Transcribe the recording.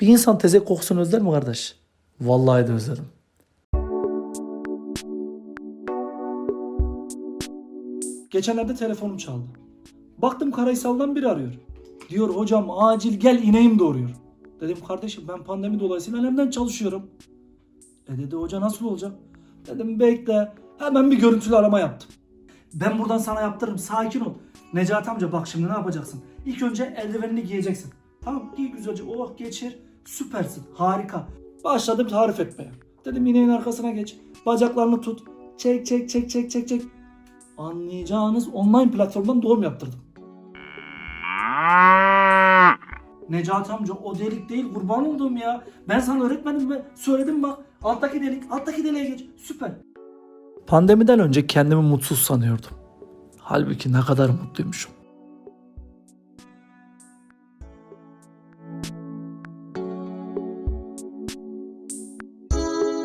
Bir insan tezek kokusunu özler mi kardeş? Vallahi de özledim. Geçenlerde telefonum çaldı. Baktım Karaysal'dan biri arıyor. Diyor hocam acil gel ineğim doğuruyor. Dedim kardeşim ben pandemi dolayısıyla elimden çalışıyorum. E dedi hoca nasıl olacak? Dedim bekle. Hemen bir görüntülü arama yaptım. Ben buradan sana yaptırırım sakin ol. Necati amca bak şimdi ne yapacaksın? İlk önce eldivenini giyeceksin. Tamam giy güzelce oh geçir. Süpersin harika. Başladım tarif etmeye. Dedim ineğin arkasına geç. Bacaklarını tut. Çek çek çek çek çek çek. Anlayacağınız online platformdan doğum yaptırdım. Necati amca o delik değil kurban olduğum ya. Ben sana öğretmedim mi? Söyledim bak. Alttaki delik, alttaki deliğe geç. Süper. Pandemiden önce kendimi mutsuz sanıyordum. Halbuki ne kadar mutluymuşum.